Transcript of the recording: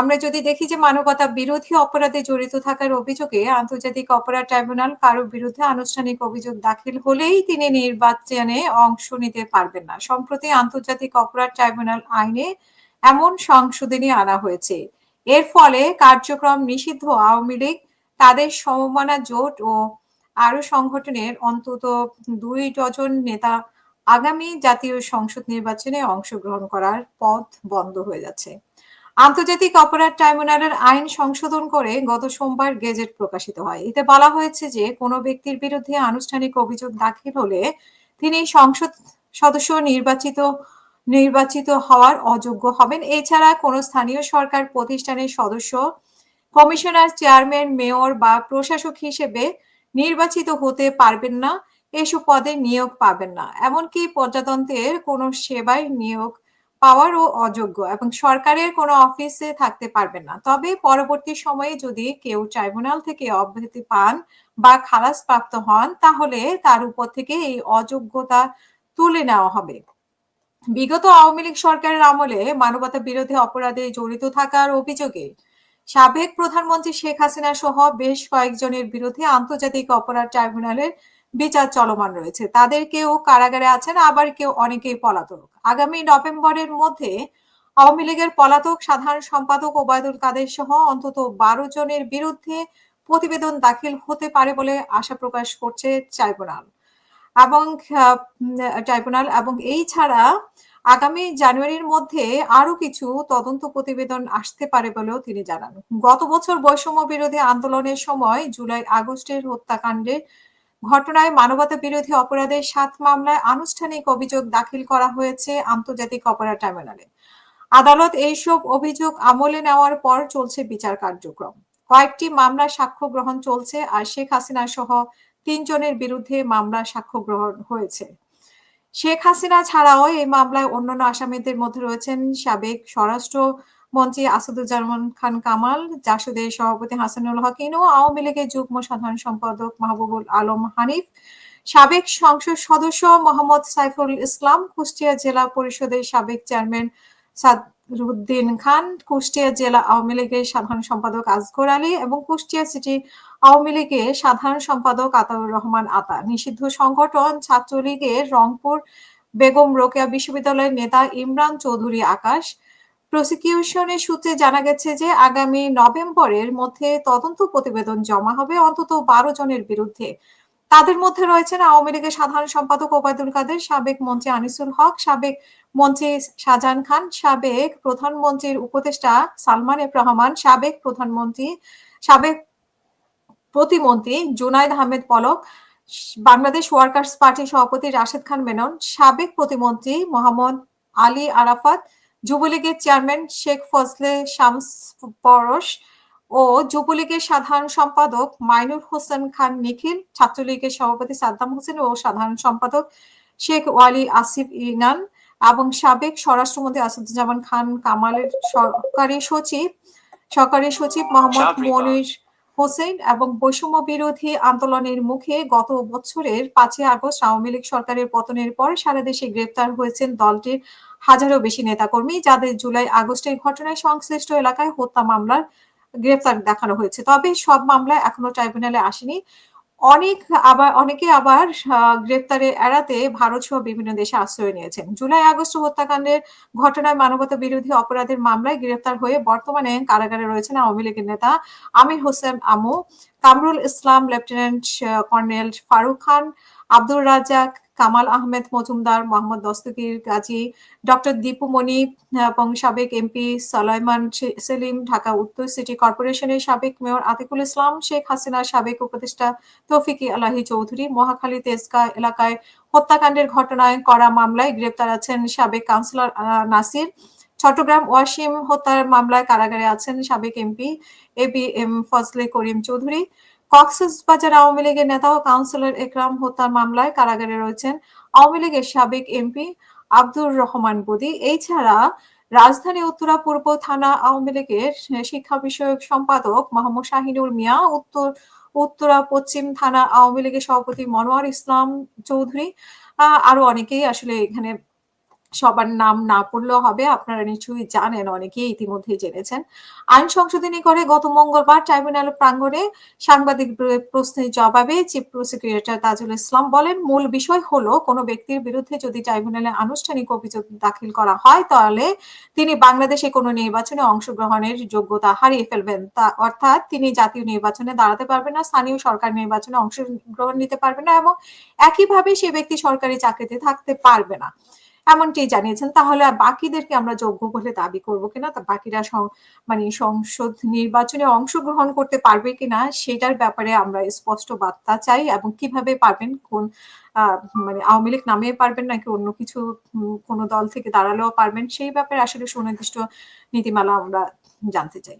আমরা যদি দেখি যে মানবতা বিরোধী অপরাধে জড়িত থাকার অভিযোগে আন্তর্জাতিক অপরাধ ট্রাইব্যুনাল কারও বিরুদ্ধে আনুষ্ঠানিক অভিযোগ দাখিল হলেই তিনি নির্বাচনে অংশ নিতে পারবেন না। সম্প্রতি আন্তর্জাতিক অপরাধ ট্রাইব্যুনাল আইনে এমন সংশোধনী আনা হয়েছে। এর ফলে কার্যক্রম নিষিদ্ধ আওয়ামী লীগ, তাদের সমমানা জোট ও আরও সংগঠনের অন্তত দুই ডজন নেতা আগামী জাতীয় সংসদ নির্বাচনে অংশগ্রহণ করার পথ বন্ধ হয়ে যাচ্ছে। আন্তর্জাতিক অপরাধ ট্রাইব্যুনালের আইন সংশোধন করে গত সোমবার গেজেট প্রকাশিত হয়। এতে বলা হয়েছে যে, কোনো ব্যক্তির বিরুদ্ধে আনুষ্ঠানিক অভিযোগ দাখিল হলে তিনি সংসদ সদস্য নির্বাচিত নির্বাচিত হওয়ার অযোগ্য হবেন। এছাড়া কোনো স্থানীয় সরকার প্রতিষ্ঠানের সদস্য, কমিশনার, চেয়ারম্যান, মেয়র বা প্রশাসক হিসেবে নির্বাচিত হতে পারবেন না, এসব পদে নিয়োগ পাবেন না। এমনকি প্রজাতন্ত্রের কোনো সেবায় নিয়োগ পাওয়ারও অযোগ্য এবং সরকারের কোনো অফিসে থাকতে পারবেন না। তবে পরবর্তী সময়ে যদি কেউ ট্রাইব্যুনাল থেকে অব্যাহতি পান বা খালাস প্রাপ্ত হন, তাহলে তার উপর থেকে এই অযোগ্যতা তুলে নেওয়া হবে। বিগত আওয়ামী লীগ সরকারের আমলে মানবতা বিরোধী অপরাধে জড়িত থাকার অভিযোগে সাবেক প্রধানমন্ত্রী শেখ হাসিনা সহ বেশ কয়েকজনের বিরুদ্ধে আন্তর্জাতিক অপরাধ ট্রাইব্যুনালের বিচার চলমান রয়েছে। তাদের কেউ কারাগারে আছেন, আবার কেউ অনেকেই পলাতক। আগামী নভেম্বরের মধ্যে আওয়ামী লীগের পলাতক সাধারণ সম্পাদক ওবায়দুল কাদের সহ অন্তত বারো জনের বিরুদ্ধে প্রতিবেদন দাখিল হতে পারে বলে আশা প্রকাশ করছে ট্রাইব্যুনাল। এবং ট্রাইব্যুনাল এবং এই ছাড়া আগামী জানুয়ারির মধ্যে আরও কিছু তদন্ত প্রতিবেদন আসতে পারে বলেও তিনি জানান। গত বছর বৈষম্য বিরোধী আন্দোলনের সময় জুলাই আগস্টের হত্যাকাণ্ডের ঘটনায় মানবতা বিরোধী অপরাধের সাত মামলায় আনুষ্ঠানিক অভিযোগ দাখিল করা হয়েছে আন্তর্জাতিক অপরাধ ট্রাইব্যুনালে। আদালত এইসব অভিযোগ আমলে নেওয়ার পর চলছে বিচার কার্যক্রম। কয়েকটি মামলা সাক্ষ্য গ্রহণ চলছে আর শেখ হাসিনা সহ তিনজনের বিরুদ্ধে মামলা সাক্ষ্য গ্রহণ হয়েছে। শেখ হাসিনা ছাড়াও এই মামলায় অন্যান্য আসামিদের মধ্যে রয়েছেন সাবেক স্বরাষ্ট্র মন্ত্রী আসাদুজ্জামান খান কামাল, জাসদের সভাপতি হাসানুল হকিন ও আওয়ামী লীগের যুগ্ম সাধারণ সম্পাদক মাহবুবুল আলম হানিফ, সাবেক সংসদ সদস্য মোহাম্মদ সাইফুল ইসলাম, কুষ্টিয়া জেলা পরিষদের সাবেক চেয়ারম্যান সাদরুদ্দিন খান, কুষ্টিয়া জেলা আওয়ামী লীগের সাধারণ সম্পাদক আজগর আলী এবং কুষ্টিয়া সিটি আওয়ামী লীগের সাধারণ সম্পাদক আতাউর রহমান আতা। নিষিদ্ধ সংগঠন ছাত্রলীগের রংপুর বেগম রোকেয়া বিশ্ববিদ্যালয়ের নেতা ইমরান চৌধুরী আকাশ প্রসিকিউশনের সূত্রে জানা গেছে যে আগামী নভেম্বরের মধ্যে তদন্ত প্রতিবেদন জমা হবে অন্তত বারো জনের বিরুদ্ধে। তাদের মধ্যে রয়েছেন আওয়ামী লীগের সাধারণ সম্পাদক ওবায়দুল কাদের, সাবেক মন্ত্রী আনিসুল হক, সাবেক মন্ত্রী শাহজাহান খান, সাবেক প্রধানমন্ত্রীর উপদেষ্টা সালমান এফ রহমান, সাবেক প্রধানমন্ত্রী, সাবেক প্রতিমন্ত্রী জুনাইদ আহমেদ পলক, বাংলাদেশ ওয়ার্কার্স পার্টির সভাপতি রাশেদ খান মেনন, সাবেক প্রতিমন্ত্রী মোহাম্মদ আলী আরাফাত যুবলীগের চেয়ারম্যান শেখ ফজলে শামস পরশ ও যুবলীগের সাধারণ সম্পাদক মাইনুর হোসেন খান নিখিল ছাত্রলীগের সভাপতি সাদ্দাম হোসেন ও সাধারণ সম্পাদক শেখ ওয়ালি আসিফ ইনান এবং সাবেক স্বরাষ্ট্রমন্ত্রী আসাদুজ্জামান খান কামালের সরকারি সচিব সরকারি সচিব মোহাম্মদ মনির হোসেন এবং বৈষম্য বিরোধী আন্দোলনের মুখে গত বছরের পাঁচই আগস্ট আওয়ামী লীগ সরকারের পতনের পর সারা দেশে গ্রেপ্তার হয়েছেন দলটির হাজারো বেশি নেতাকর্মী, যাদের জুলাই আগস্টের ঘটনায় সংশ্লিষ্ট এলাকায় হত্যা মামলার গ্রেফতার দেখানো হয়েছে। তবে সব মামলা এখনও ট্রাইব্যুনালে আসেনি। অনেক আবার, অনেকে আবার গ্রেপ্তারে এড়াতে ভারত সহ বিভিন্ন দেশে আশ্রয় নিয়েছেন। জুলাই আগস্ট হত্যাকাণ্ডের ঘটনায় মানবতা বিরোধী অপরাধের মামলায় গ্রেপ্তার হয়ে বর্তমানে কারাগারে রয়েছেন আওয়ামী লীগের নেতা Amir Hossain Amu. Kamrul Islam, lieutenant colonel Faruk Khan, Abdur Razzaque Kamal Ahmed Majumder, Mohammad Dastagir Gazi, doctor Dipumoni এবং সাবেক এমপি সালাইমান সেলিম, ঢাকা উত্তর সিটি কর্পোরেশনের সাবেক মেয়র আতিকুল ইসলাম, শেখ হাসিনার সাবেক উপদেষ্টা তৌফিকি আলাহি চৌধুরী, মহাখালী তেজকা এলাকায় হত্যাকাণ্ডের ঘটনায় করা মামলায় গ্রেপ্তার আছেন সাবেক কাউন্সিলর নাসির। চট্টগ্রাম ওয়াসিম হত্যার মামলায় কারাগারে আছেন সাবেক MP A B M Fazle Karim Chowdhury. Cox's Bazar Awami লীগের নেতা ও কাউন্সিলর একরাম হত্যার মামলায় কারাগারে রয়েছেন আওয়ামী লীগের সাবেক এমপি আব্দুর রহমান বদি। এছাড়া রাজধানী উত্তরা পূর্ব থানা আওয়ামী লীগের শিক্ষা বিষয়ক সম্পাদক মোহাম্মদ শাহিনুর মিয়া, উত্তর, উত্তরা পশ্চিম থানা আওয়ামী লীগের সভাপতি মনোয়ার ইসলাম চৌধুরী আরও অনেকেই আসলে এখানে সবার নাম না পড়লেও হবে। আপনারা নিশ্চয়ই জানেন, অনেকেই ইতিমধ্যেই জেনেছেন। আইন সংশোধনী করে গত মঙ্গলবার ট্রাইব্যুনাল প্রাঙ্গণে সাংবাদিক প্রশ্নের জবাবে চিফ প্রসিকিউটর তাজুল ইসলাম বলেন, "মূল বিষয় হলো কোনো ব্যক্তির বিরুদ্ধে যদি ট্রাইব্যুনালে আনুষ্ঠানিক অভিযোগ দাখিল করা হয়, তাহলে তিনি বাংলাদেশে কোনো নির্বাচনে অংশগ্রহণের যোগ্যতা হারিয়ে ফেলবেন। অর্থাৎ তিনি জাতীয় নির্বাচনে দাঁড়াতে পারবেন না, স্থানীয় সরকার নির্বাচনে অংশগ্রহণ নিতে পারবে না এবং একইভাবে সে ব্যক্তি সরকারি চাকরিতে থাকতে পারবে না।" এমনটি জানিয়েছেন। তাহলে বাকিদেরকে আমরা যোগ্য বলে দাবি করব কিনা? তা বাকিরা মানে সংসদ নির্বাচনে অংশগ্রহণ করতে পারবে কিনা? সেটার ব্যাপারে আমরা স্পষ্ট বার্তা চাই এবং কীভাবে পারবেন? কোন মানে আওয়ামী লীগ নামেই পারবেন নাকি অন্য কিছু কোন দল থেকে দাঁড়ালেও পারবেন? সেই ব্যাপারে আসলে সুনির্দিষ্ট নীতিমালা আমরা জানতে চাই।